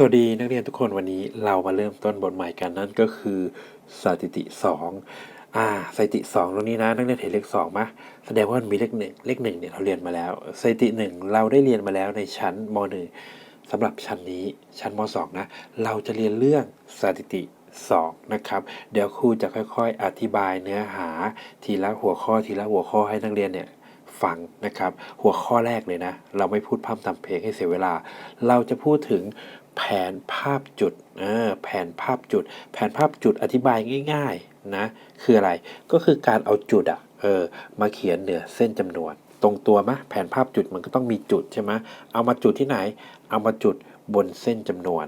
สวัสดีนักเรียนทุกคนวันนี้เรามาเริ่มต้นบทใหม่กันนั่นก็คือสถิติ 2 อ่าสถิติ 2 ตรงนี้นะนักเรียนเห็นเลข2ไหมแสดงว่ามันมีเลขหนึ่งเลขหนึ่งเนี่ยเราเรียนมาแล้วสถิติ 1 เราได้เรียนมาแล้วในชั้นม .1 สำหรับชั้นนี้ชั้นม .2 นะเราจะเรียนเรื่องสถิติ 2 นะครับ เดี๋ยวครูจะค่อยๆ อธิบายเนื้อหาทีละหัวข้อทีละหัวข้อให้นักเรียนเนี่ยฟังนะครับ หัวข้อแรกเลยนะ เราไม่พูดพร่ำทำเพลงให้เสียเวลา เราจะพูดถึง แผนภาพจุดแผนภาพจุด แผนภาพจุดอธิบายง่ายๆนะคืออะไรก็คือการเอาจุดอะเออมาเขียนเหนือเส้นจำนวน ตรงตัวมะแผนภาพจุดมันก็ต้องมีจุดใช่ไหมเอามาจุดที่ไหน เอามาจุดบนเส้นจำนวน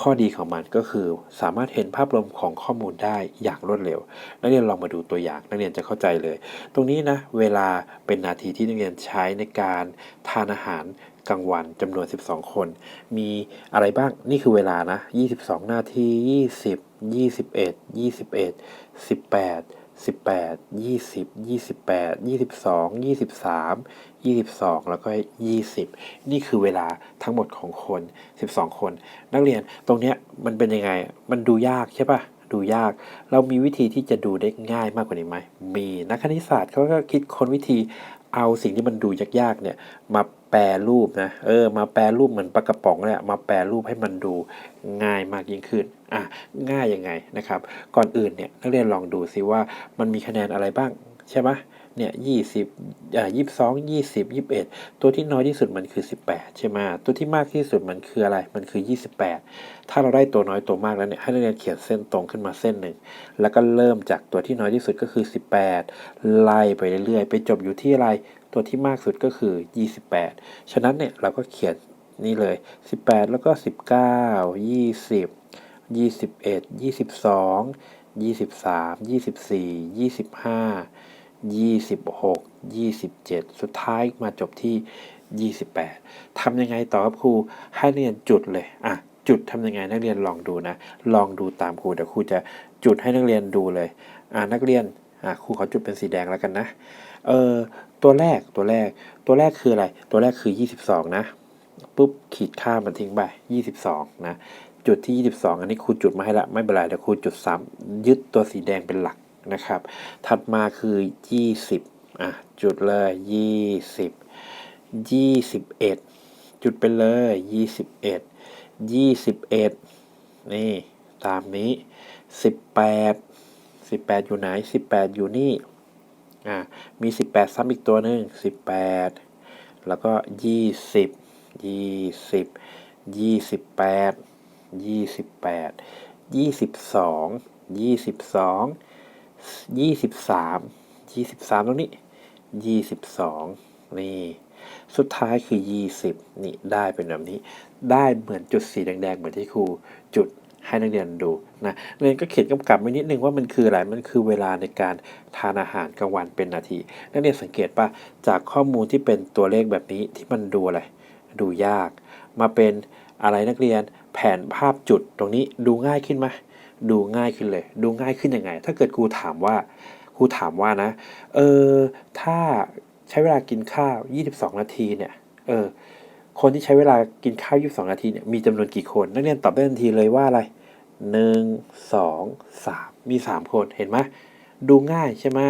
ข้อดีของมันก็คือสามารถเห็นภาพรวมของข้อมูลได้อย่างรวดเร็ว นักเรียนลองมาดูตัวอย่างนักเรียนจะเข้าใจเลย ตรงนี้นะเวลาเป็นนาทีที่นักเรียนใช้ในการทานอาหาร กลางวันจำนวน 12 คน มีอะไรบ้างนี่คือเวลานะ 22 นาที 20 21 21 18 18 20 28 22 23 22 แล้วก็ 20 นี่คือเวลาทั้งหมดของคน 12 คน นักเรียนตรงเนี้ยมันเป็นยังไง มันดูยากใช่ปะดูยาก เรามีวิธีที่จะดูได้ง่ายมากกว่านี้ไหม มี นักคณิตศาสตร์เขาก็คิดค้นวิธีเอาสิ่งที่มันดูยากๆเนี่ยมา แปรรูปนะเออมาแปรรูปเหมือนปลากระป๋องเลยมาแปรรูปให้มันดูง่ายมากยิ่งขึ้นอะง่ายยังไงนะครับ ก่อนอื่นเนี่ยนักเรียนลองดูซิว่ามันมีคะแนนอะไรบ้างใช่ไหม เนี่ยยี่สิบอ่ายี่สิบสองยี่สิบยี่สิบเอ็ดตัวที่น้อยที่สุดมันคือสิบแปดใช่ไหมตัวที่มากที่สุดมันคืออะไร มันคือยี่สิบแปดถ้าเราได้ตัวน้อยตัวมากแล้วเนี่ยให้นักเรียนเขียนเส้นตรงขึ้นมาเส้นหนึ่ง แล้วก็เริ่มจากตัวที่น้อยที่สุดก็คือ18ไล่ไปเรื่อยๆ ไปจบอยู่ที่อะไร ตัวที่มากสุดก็คือ28ฉะนั้นเนี่ยเราก็เขียนนี่เลย 18 แล้วก็ 19 20 21 22 23 24 25 26 27 สุดท้ายมาจบที่ 28ทำยังไงต่อครับครูให้นักเรียนจุดเลยอะจุดทำยังไงนักเรียนลองดูนะ ลองดูตามครูเดี๋ยวครูจะจุดให้นักเรียนดูเลยอ่านักเรียนอ่าครูขอจุดเป็นสีแดงแล้วกันนะเออตัวแรกตัวแรกตัวแรกคืออะไร ตัวแรกคือ 22 นะปุ๊บขีดค่ามันทิ้งไป 22 นะ จุดที่ 22 อันนี้ครูจุดมาให้ละไม่เป็นไรเดี๋ยวครูจุดซ้ำยึดตัวสีแดงเป็นหลัก นะครับ ถัดมาคือ 20อะจุดเลย 20 21 จุดไปเลย 21 21 นี่ ตามนี้ 18 18 อยู่ไหน 18 อยู่นี่อ่ามี 18 ซ้ำอีกตัวหนึ่ง18 แล้วก็ 20 20 28 28 22 22 23 23ตรงนี้22นี่ สุดท้ายคือ20นี่ได้เป็นแบบนี้ ได้เหมือนจุดสีแดง ๆ เหมือนที่ครูจุดให้นักเรียนดูนะนักเรียนก็เขียนกำกับไว้นิดนึงว่ามันคืออะไร มันคือเวลาในการทานอาหารกลางวันเป็นนาที นักเรียนสังเกตป่ะ จากข้อมูลที่เป็นตัวเลขแบบนี้ที่มันดูอะไร ดูยาก มาเป็นอะไรนักเรียนแผนภาพจุดตรงนี้ดูง่ายขึ้นไหม ดูง่ายขึ้นเลย ดูง่ายขึ้นยังไง ถ้าเกิดครูถามว่าครูถามว่านะเออถ้าใช้เวลากินข้าว 22 นาทีเนี่ยเออคนที่ใช้เวลากินข้าว 22 นาทีเนี่ยมีจำนวนกี่คนนักเรียนตอบได้ทันทีเลยว่าอะไรหนึ่งสองสามมีสามคนเห็นไหมดูง่ายใช่ไหม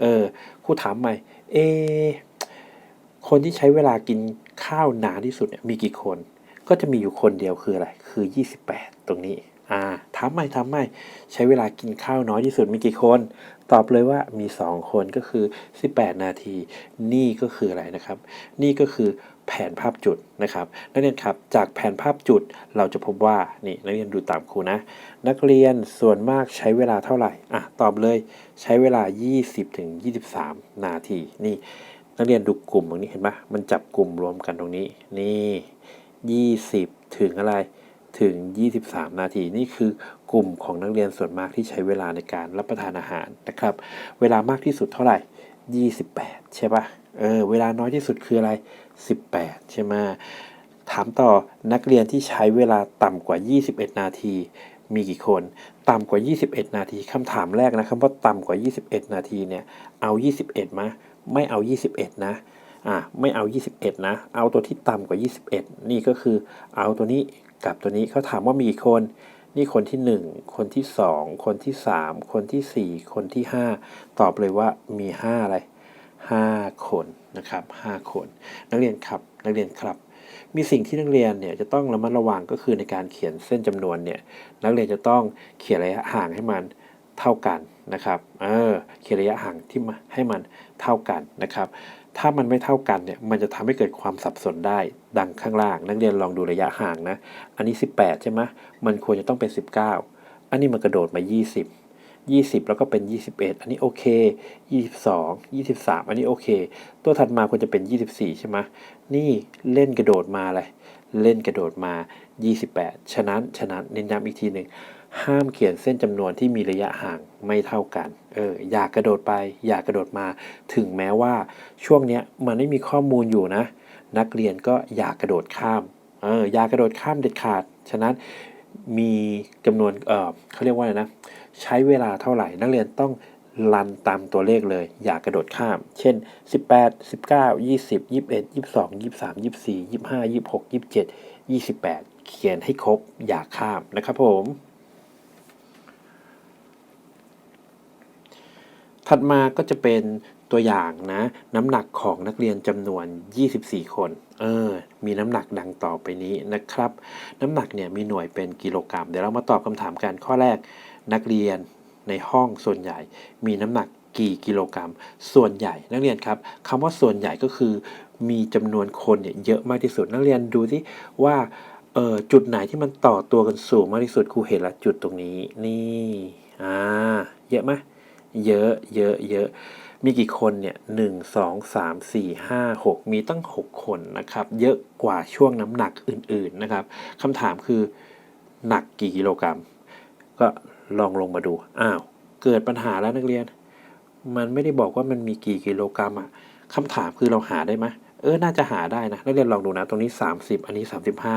เออครูถามใหม่เอคนที่ใช้เวลากินข้าวนานที่สุดเนี่ยมีกี่คน ก็จะมีอยู่คนเดียวคืออะไร คือ 28 ตรงนี้ อ่า ถาใหม่ถาใหม่ใช้เวลากินข้าวน้อยที่สุดมีกี่คน ตอบเลยว่ามี 2 คนก็คือ 18 นาที นี่ก็คืออะไรนะครับ นี่ก็คือแผนภาพจุดนะครับ นักเรียนครับจากแผนภาพจุดเราจะพบว่านี่นักเรียนดูตามครูนะ นักเรียนส่วนมากใช้เวลาเท่าไหร่อะตอบเลยใช้เวลา 20ถึง23 นาทีนี่นักเรียนดูกลุ่มตรงนี้เห็นปะมันจับกลุ่มรวมกันตรงนี้ นี่ 20 ถึงอะไร ถึง 23 นาที นี่คือกลุ่มของนักเรียนส่วนมากที่ใช้เวลาในการรับประทานอาหารนะครับ เวลามากที่สุดเท่าไหร่ 28 ใช่ปะเออ เวลาน้อยที่สุดคืออะไร 18 ใช่ไหมถามต่อนักเรียนที่ใช้เวลาต่ำกว่า 21 นาที มีกี่คน ต่ำกว่า 21 นาทีคำถามแรกนะครับว่าต่ำกว่า 21 นาทีเนี่ย เอา 21มาไม่เอา 21 นะ อะไม่เอา 21 นะ เอาตัวที่ต่ำกว่า 21 นี่ก็คือเอาตัวนี้กับตัวนี้เขาถามว่ามีกี่คน นี่คนที่ 1 คนที่ 2 คนที่ 3 คนทีสี่ 4 คนที่ 5 ตอบเลยว่ามี 5 อะไร 5 คนนะครับ5คน นักเรียนครับ นักเรียนครับ มีสิ่งที่นักเรียนเนี่ยจะต้องระมัดระวังก็คือในการเขียนเส้นจำนวนเนี่ยนักเรียนจะต้องเขียนระยะห่างให้มันเท่ากันนะครับ เออ เขียนระยะห่างที่มาให้มันเท่ากันนะครับ ถ้ามันไม่เท่ากันเนี่ยมันจะทำให้เกิดความสับสนได้ดังข้างล่าง นักเรียนลองดูระยะห่างนะ อันนี้ 18 ใช่ไหมมันควรจะต้องเป็น 19 อันนี้มันกระโดดมา 20 20 แล้วก็เป็น 21 อันนี้โอเค 22 23 อันนี้โอเค ตัวถัดมาควรจะเป็น 24 ใช่ไหมนี่เล่นกระโดดมาอะไรเล่นกระโดดมา 28 ฉะนั้น ฉะนั้นเน้นย้ำอีกทีหนึ่ง ห้ามเขียนเส้นจำนวนที่มีระยะห่างไม่เท่ากัน เออ อย่ากกระโดดไป อย่ากกระโดดมา ถึงแม้ว่าช่วงเนี้ยมันไม่มีข้อมูลอยู่นะ นักเรียนก็อย่ากกระโดดข้าม เออ อย่ากกระโดดข้ามเด็ดขาด ฉะนั้นมีจำนวน เออเขาเรียกว่าอะไรนะ ใช้เวลาเท่าไหร่ นักเรียนต้องรันตามตัวเลขเลย อย่ากกระโดดข้าม เช่น 18 19 20 21 22 23 24 25 26 27 28 เขียนให้ครบ อย่าข้ามนะครับผม ถัดมาก็จะเป็นตัวอย่างนะ น้ำหนักของนักเรียนจำนวน 24 คนเออมีน้ำหนักดังต่อไปนี้นะครับ น้ำหนักเนี่ยมีหน่วยเป็นกิโลกรัม เดี๋ยวเรามาตอบคำถามกันข้อแรกนักเรียนในห้องส่วนใหญ่ มีน้ำหนักกี่กิโลกรัม ส่วนใหญ่นักเรียนครับคำว่าส่วนใหญ่ก็คือมีจำนวนคนเนี่ยเยอะมากที่สุดนักเรียนดูที่ว่าเออจุดไหนที่มันต่อตัวกันสูงมากที่สุดครูเห็นละจุดตรงนี้นี่อ่าเยอะไหม เยอะเยอะเยอะมีกี่คนเนี่ยหนึ่งสองสามสี่ห้าหกมีตั้งหกคนนะครับ เยอะกว่าช่วงน้ำหนักอื่นๆนะครับคำถามคือหนักกี่กิโลกรัม ก็ลองลงมาดู อ้าว เกิดปัญหาแล้วนักเรียน มันไม่ได้บอกว่ามันมีกี่กิโลกรัมอะคำถามคือเราหาได้ไหมเออ น่าจะหาได้นะ นักเรียนลองดูนะ ตรงนี้ 30 อันนี้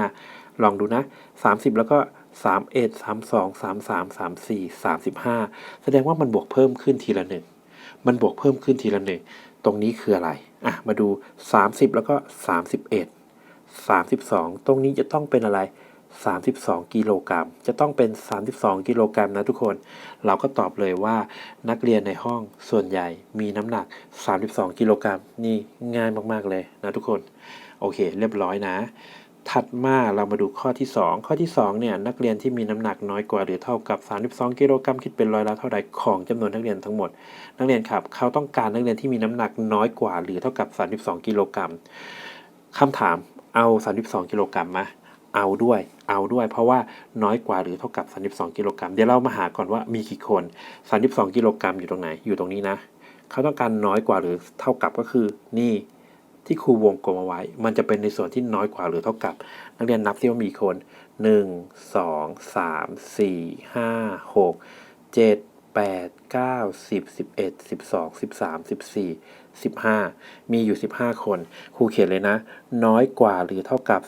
35 ลองดูนะ 30 แล้วก็ 31 32 33 34 35 แสดงว่ามันบวกเพิ่มขึ้นทีละหนึ่งมันบวกเพิ่มขึ้นทีละหนึ่งตรงนี้คืออะไรอะมาดู 30 แล้วก็ 31 32 ตรงนี้จะต้องเป็นอะไร 32 กิโลกรัม จะต้องเป็น 32 กิโลกรัมนะทุกคน เราก็ตอบเลยว่านักเรียนในห้องส่วนใหญ่มีน้ำหนัก 32 กิโลกรัม นี่ง่ายมาก ๆ เลยนะทุกคน โอเค เรียบร้อยนะ ถัดมาเรามาดูข้อที่ 2 ข้อที่2เนี่ยนักเรียนที่มีน้ำหนักน้อยกว่าหรือเท่ากับ 32 กิโลกรัมคิดเป็นร้อยละเท่าใดของจำนวนนักเรียนทั้งหมด นักเรียนครับเขาต้องการนักเรียนที่มีน้ำหนักน้อยกว่าหรือเท่ากับ 32 กิโลกรัมคำถามเอา 32 กิโลกรัมมาเอาด้วย เอาด้วย เพราะว่าน้อยกว่าหรือเท่ากับ 32 กิโลกรัมเดี๋ยวเรามาหาก่อนว่ามีกี่คน 32 กิโลกรัมอยู่ตรงไหน อยู่ตรงนี้นะ เขาต้องการน้อยกว่าหรือเท่ากับก็คือนี่ ที่ครูวงกลมเอาไว้ มันจะเป็นในส่วนที่น้อยกว่าหรือเท่ากับ นักเรียนนับซิว่ามีกี่คน 1 2 3 4 5 6 7 8 9 10 11 12 13 14 15 มีอยู่ 15 คน ครูเขียนเลยนะ น้อยกว่าหรือเท่ากับ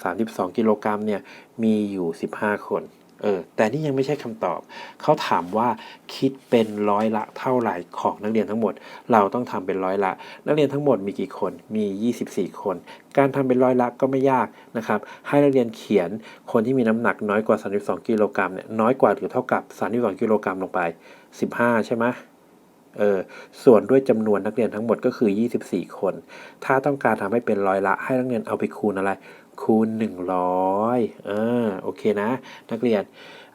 32 กิโลกรัมเนี่ย มีอยู่ 15 คน เออแต่นี่ยังไม่ใช่คำตอบ เขาถามว่าคิดเป็นร้อยละเท่าไหร่ของนักเรียนทั้งหมด เราต้องทำเป็นร้อยละ นักเรียนทั้งหมดมีกี่คนมี 24 คน การทำเป็นร้อยละก็ไม่ยากนะครับ ให้นักเรียนเขียนคนที่มีน้ำหนักน้อยกว่า 32 กิโลกรัมเนี่ยน้อยกว่าหรือเท่ากับ 32 กิโลกรัมลงไป 15 ใช่ไหมเออส่วนด้วยจำนวนนักเรียนทั้งหมดก็คือ 24 คน ถ้าต้องการทำให้เป็นร้อยละ ให้นักเรียนเอาไปคูณอะไร คูณ 100อ่าโอเคนะ นักเรียน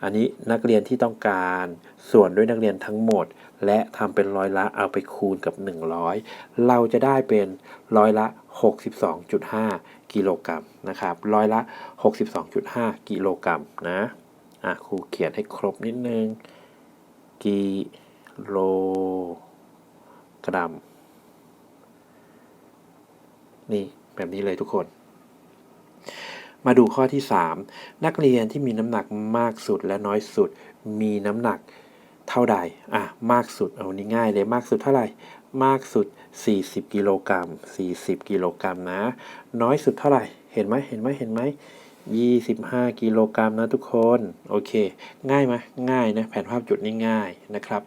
อันนี้นักเรียนที่ต้องการส่วนด้วยนักเรียนทั้งหมด และทำเป็นร้อยละเอาไปคูณกับ 100 เราจะได้เป็นร้อยละ 62.5 กิโลกรัมนะครับร้อยละ 62.5 กิโลกรัมนะอะครูเขียนให้ครบนิดนึง กิโลกรัม นี่แบบนี้เลยทุกคน มาดูข้อที่ 3 นักเรียนที่มีน้ำหนักมากสุดและน้อยสุด มีน้ำหนักเท่าใด อะ มากสุด เอานี้ง่ายเลยมากสุดเท่าไหร่ มากสุด 40 กิโลกรัม 40 กิโลกรัมนะ น้อยสุดเท่าไหร่ เห็นไหมเห็นไหมเห็นไหม25 กิโลกรัมนะทุกคน โอเค ง่ายไหมง่ายนะ แผนภาพจุดนี่ง่ายนะครับ